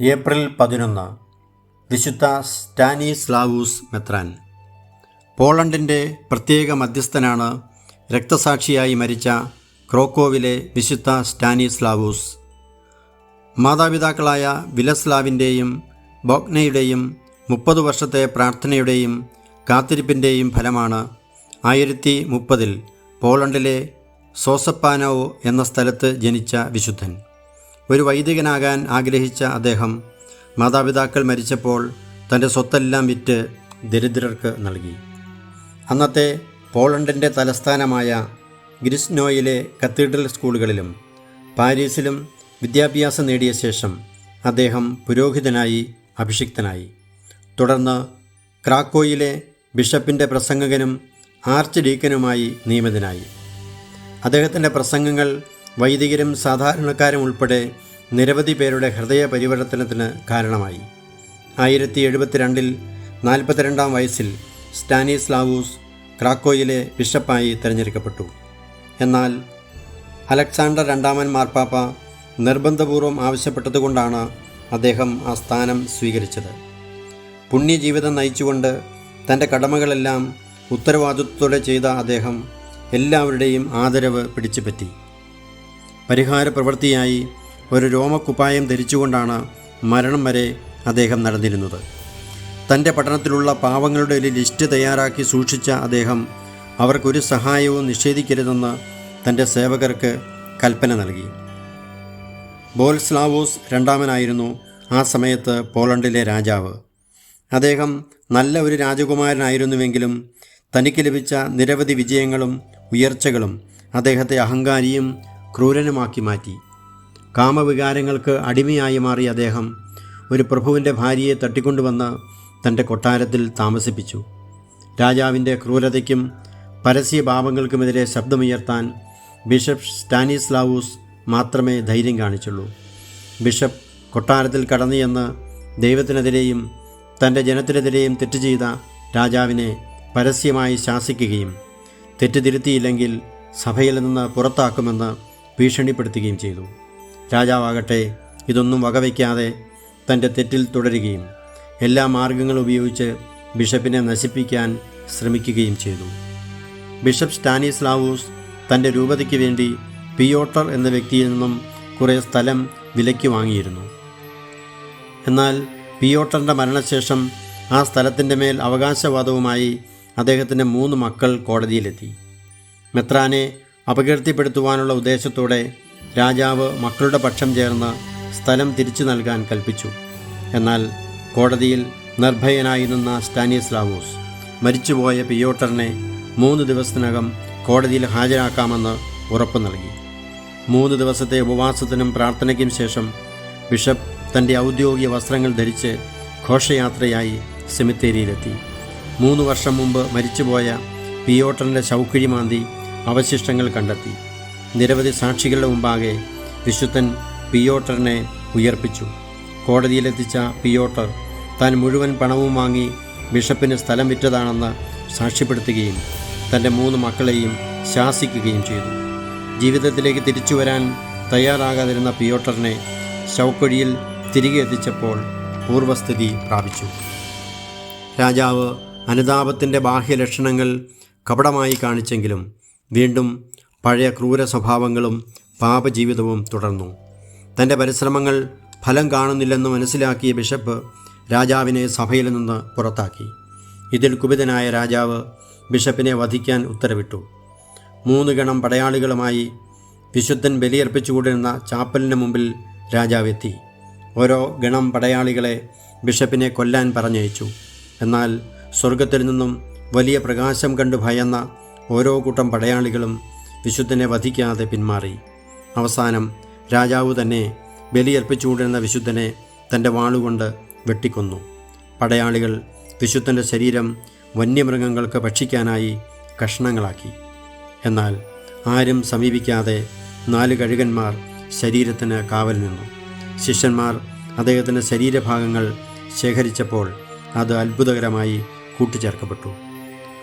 April പതിനൊന്ന് വിശുദ്ധ സ്റ്റാനിസ്ലാവൂസ് മെത്രാൻ. പോളണ്ടിന്റെ പ്രത്യേക മധ്യസ്ഥനാണ് രക്തസാക്ഷിയായി മരിച്ച ക്രോക്കോവിലെ വിശുദ്ധ സ്റ്റാനിസ്ലാവൂസ്. മാതാപിതാക്കളായ വിലസ്ലാവിന്റെയും ബോഗ്നയുടെയും മുപ്പത് വർഷത്തെ പ്രാർത്ഥനയുടെയും കാത്തിരിപ്പിന്റെയും ഫലമാണ് ആയിരത്തി മുപ്പതിൽ പോളണ്ടിലെ സോസപ്പാനോ എന്ന സ്ഥലത്ത് ജനിച്ച വിശുദ്ധൻ. ഒരു വൈദികനാകാൻ ആഗ്രഹിച്ച അദ്ദേഹം മാതാപിതാക്കൾ മരിച്ചപ്പോൾ തന്റെ സ്വത്തെല്ലാം വിറ്റ് ദരിദ്രർക്ക് നൽകി. അന്നത്തെ പോളണ്ടിന്റെ തലസ്ഥാനമായ ഗ്രിസ്നോയിലെ കത്തീഡ്രൽ സ്കൂളുകളിലും പാരീസിലും വിദ്യാഭ്യാസം നേടിയ ശേഷം അദ്ദേഹം പുരോഹിതനായി അഭിഷിക്തനായി. തുടർന്ന് ക്രാക്കോയിലെ ബിഷപ്പിന്റെ പ്രസംഗകനും ആർച്ച് ഡീക്കനുമായി നിയമിതനായി. അദ്ദേഹത്തിന്റെ പ്രസംഗങ്ങൾ വൈദികരും സാധാരണക്കാരും ഉൾപ്പെടെ നിരവധി പേരുടെ ഹൃദയ പരിവർത്തനത്തിന് കാരണമായി. ആയിരത്തി എഴുപത്തിരണ്ടിൽ നാൽപ്പത്തിരണ്ടാം വയസ്സിൽ സ്റ്റാനിസ്ലാവൂസ് ക്രാക്കോയിലെ ബിഷപ്പായി തിരഞ്ഞെടുക്കപ്പെട്ടു. എന്നാൽ അലക്സാണ്ടർ രണ്ടാമൻ മാർപ്പാപ്പ നിർബന്ധപൂർവം ആവശ്യപ്പെട്ടതുകൊണ്ടാണ് അദ്ദേഹം ആ സ്ഥാനം സ്വീകരിച്ചത്. പുണ്യജീവിതം നയിച്ചുകൊണ്ട് തന്റെ കടമകളെല്ലാം ഉത്തരവാദിത്വത്തോടെ ചെയ്ത അദ്ദേഹം എല്ലാവരുടെയും ആദരവ് പിടിച്ചുപറ്റി. പരിഹാര പ്രവൃത്തിയായി ഒരു രോമക്കുപ്പായം ധരിച്ചുകൊണ്ടാണ് മരണം വരെ അദ്ദേഹം നടന്നിരുന്നത്. തന്റെ പട്ടണത്തിലുള്ള പാവങ്ങളുടെ ഒരു ലിസ്റ്റ് തയ്യാറാക്കി സൂക്ഷിച്ച അദ്ദേഹം അവർക്കൊരു സഹായവും നിഷേധിക്കരുതെന്ന് തന്റെ സേവകർക്ക് കൽപ്പന നൽകി. ബോൽസ്ലാവോസ് രണ്ടാമനായിരുന്നു ആ സമയത്ത് പോളണ്ടിലെ രാജാവ്. അദ്ദേഹം നല്ല ഒരു രാജകുമാരനായിരുന്നുവെങ്കിലും തനിക്ക് ലഭിച്ച നിരവധി വിജയങ്ങളും ഉയർച്ചകളും അദ്ദേഹത്തെ അഹങ്കാരിയും ക്രൂരനുമാക്കി മാറ്റി. കാമവികാരങ്ങൾക്ക് അടിമയായി മാറി അദ്ദേഹം ഒരു പ്രഭുവിന്റെ ഭാര്യയെ തട്ടിക്കൊണ്ടുവന്ന് തന്റെ കൊട്ടാരത്തിൽ താമസിപ്പിച്ചു. രാജാവിന്റെ ക്രൂരതയ്ക്കും പരസ്യഭാവങ്ങൾക്കുമെതിരെ ശബ്ദമുയർത്താൻ ബിഷപ്പ് സ്റ്റാനിസ്ലാവൂസ് മാത്രമേ ധൈര്യം കാണിച്ചുള്ളൂ. ബിഷപ്പ് കൊട്ടാരത്തിൽ കടന്നു ചെന്ന് ദൈവത്തിനെതിരെയും തന്റെ ജനത്തിനെതിരെയും തെറ്റ് ചെയ്ത രാജാവിനെ പരസ്യമായി ശാസിക്കുകയും തെറ്റ് തിരുത്തിയില്ലെങ്കിൽ സഭയിൽ നിന്ന് പുറത്താക്കുമെന്ന് ഭീഷണിപ്പെടുത്തുകയും ചെയ്തു. രാജാവാകട്ടെ ഇതൊന്നും വകവയ്ക്കാതെ തന്റെ തെറ്റിൽ തുടരുകയും എല്ലാ മാർഗങ്ങളും ഉപയോഗിച്ച് ബിഷപ്പിനെ നശിപ്പിക്കാൻ ശ്രമിക്കുകയും ചെയ്തു. ബിഷപ്പ് സ്റ്റാനിസ്ലാവൂസ് തന്റെ രൂപതയ്ക്ക് വേണ്ടി പിയോട്ടർ എന്ന വ്യക്തിയിൽ നിന്നും കുറേ സ്ഥലം വിലയ്ക്ക് വാങ്ങിയിരുന്നു. എന്നാൽ പിയോട്ടറിന്റെ മരണശേഷം ആ സ്ഥലത്തിന്റെ മേൽ അവകാശവാദവുമായി അദ്ദേഹത്തിന്റെ മൂന്ന് മക്കൾ കോടതിയിലെത്തി. മെത്രാനെ അപകീർത്തിപ്പെടുത്തുവാനുള്ള ഉദ്ദേശത്തോടെ രാജാവ് മക്കളുടെ പക്ഷം ചേർന്ന് സ്ഥലം തിരിച്ചു നൽകാൻ കൽപ്പിച്ചു. എന്നാൽ കോടതിയിൽ നിർഭയനായി നിന്ന സ്റ്റാനിസ്ലാവൂസ് മരിച്ചുപോയ പിയോട്ടറിനെ മൂന്ന് ദിവസത്തിനകം കോടതിയിൽ ഹാജരാക്കാമെന്ന് ഉറപ്പ് നൽകി. മൂന്ന് ദിവസത്തെ ഉപവാസത്തിനും പ്രാർത്ഥനയ്ക്കും ശേഷം ബിഷപ്പ് തന്റെ ഔദ്യോഗിക വസ്ത്രങ്ങൾ ധരിച്ച് ഘോഷയാത്രയായി സെമിത്തേരിയിലെത്തി. മൂന്ന് വർഷം മുമ്പ് മരിച്ചുപോയ പിയോട്ടറിന്റെ ശൗക്കിഴി മാന്തി അവശിഷ്ടങ്ങൾ കണ്ടെത്തി. നിരവധി സാക്ഷികളുടെ മുമ്പാകെ വിശുദ്ധൻ പിയോട്ടറിനെ ഉയർപ്പിച്ചു. കോടതിയിലെത്തിച്ച പിയോട്ടർ താൻ മുഴുവൻ പണവും വാങ്ങി ബിഷപ്പിന് സ്ഥലം വിറ്റതാണെന്ന് സാക്ഷ്യപ്പെടുത്തുകയും തന്റെ മൂന്ന് മക്കളെയും ശാസിക്കുകയും ചെയ്തു. ജീവിതത്തിലേക്ക് തിരിച്ചു വരാൻ തയ്യാറാകാതിരുന്ന പിയോട്ടറിനെ ശവക്കൊഴിയിൽ തിരികെ എത്തിച്ചപ്പോൾ പൂർവസ്ഥിതി പ്രാപിച്ചു. രാജാവ് അനുതാപത്തിന്റെ ബാഹ്യലക്ഷണങ്ങൾ കപടമായി കാണിച്ചെങ്കിലും വീണ്ടും പഴയ ക്രൂര സ്വഭാവങ്ങളും പാപജീവിതവും തുടർന്നു. തന്റെ പരിശ്രമങ്ങൾ ഫലം കാണുന്നില്ലെന്ന് മനസ്സിലാക്കിയ ബിഷപ്പ് രാജാവിനെ സഭയിൽ നിന്ന് പുറത്താക്കി. ഇതിൽ കുപിതനായ രാജാവ് ബിഷപ്പിനെ വധിക്കാൻ ഉത്തരവിട്ടു. മൂന്ന് ഗണം പടയാളികളുമായി വിശുദ്ധൻ ബലിയർപ്പിച്ചുകൊണ്ടിരുന്ന ചാപ്പലിന് മുമ്പിൽ രാജാവെത്തി. ഓരോ ഗണം പടയാളികളെ ബിഷപ്പിനെ കൊല്ലാൻ പറഞ്ഞയച്ചു. എന്നാൽ സ്വർഗത്തിൽ നിന്നും വലിയ പ്രകാശം കണ്ടു ഭയന്ന ഓരോ കൂട്ടം പടയാളികളും വിശുദ്ധനെ വധിക്കാതെ പിന്മാറി. അവസാനം രാജാവ് തന്നെ ബലിയർപ്പിച്ചുകൊണ്ടിരുന്ന വിശുദ്ധനെ തന്റെ വാളുകൊണ്ട് വെട്ടിക്കൊന്നു. പടയാളികൾ വിശുദ്ധന്റെ ശരീരം വന്യമൃഗങ്ങൾക്ക് ഭക്ഷിക്കാനായി കഷ്ണങ്ങളാക്കി. എന്നാൽ ആരും സമീപിക്കാതെ നാല് കഴുകന്മാർ ശരീരത്തിന് കാവൽ നിന്നു. ശിഷ്യന്മാർ അദ്ദേഹത്തിന്റെ ശരീരഭാഗങ്ങൾ ശേഖരിച്ചപ്പോൾ അത് അത്ഭുതകരമായി കൂട്ടിച്ചേർക്കപ്പെട്ടു.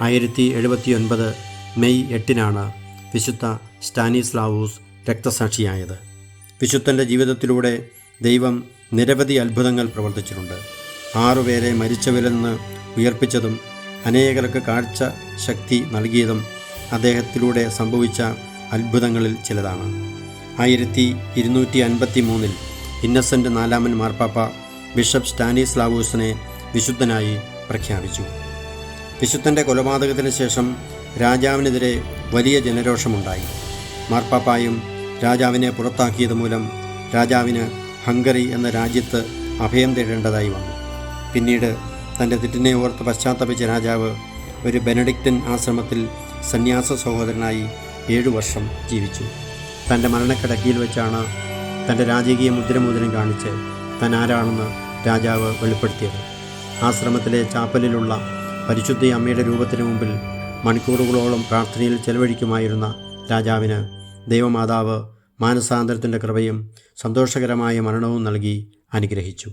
ആയിരത്തി എഴുപത്തിയൊൻപത് മെയ് എട്ടിനാണ് വിശുദ്ധ സ്റ്റാനിസ്ലാവൂസ് രക്തസാക്ഷിയായത്. വിശുദ്ധന്റെ ജീവിതത്തിലൂടെ ദൈവം നിരവധി അത്ഭുതങ്ങൾ പ്രവർത്തിച്ചിട്ടുണ്ട്. ആറുപേരെ മരിച്ചവരിൽ നിന്ന് ഉയർപ്പിച്ചതും അനേകർക്ക് കാഴ്ച ശക്തി നൽകിയതും അദ്ദേഹത്തിലൂടെ സംഭവിച്ച അത്ഭുതങ്ങളിൽ ചിലതാണ്. ആയിരത്തി ഇരുന്നൂറ്റി അൻപത്തി മൂന്നിൽ ഇന്നസെന്റ് നാലാമൻ മാർപ്പാപ്പ ബിഷപ്പ് സ്റ്റാനിസ്ലാവൂസിനെ വിശുദ്ധനായി പ്രഖ്യാപിച്ചു. വിശുദ്ധന്റെ കൊലപാതകത്തിന് ശേഷം രാജാവിനെതിരെ വലിയ ജനരോഷമുണ്ടായി. മാർപ്പാപ്പായും രാജാവിനെ പുറത്താക്കിയത് മൂലം രാജാവിന് ഹംഗറി എന്ന രാജ്യത്ത് അഭയം തേടേണ്ടതായി വന്നു. പിന്നീട് തന്റെ തെറ്റിനെ ഓർത്ത് പശ്ചാത്തപിച്ച രാജാവ് ഒരു ബെനഡിക്റ്റൻ ആശ്രമത്തിൽ സന്യാസ സഹോദരനായി ഏഴു വർഷം ജീവിച്ചു. തന്റെ മരണക്കിടക്കിയിൽ വെച്ചാണ് തന്റെ രാജകീയ മുദ്രമോതിരം കാണിച്ച് താൻ ആരാണെന്ന് രാജാവ് വെളിപ്പെടുത്തിയത്. ആശ്രമത്തിലെ ചാപ്പലിലുള്ള പരിശുദ്ധി അമ്മയുടെ രൂപത്തിന് മുമ്പിൽ മണിക്കൂറുകളോളം പ്രാർത്ഥനയിൽ ചെലവഴിക്കുമായിരുന്ന രാജാവിന് ദൈവമാതാവ് മാനസാന്തരത്തിന്റെ കൃപയും സന്തോഷകരമായ മരണവും നൽകി അനുഗ്രഹിച്ചു.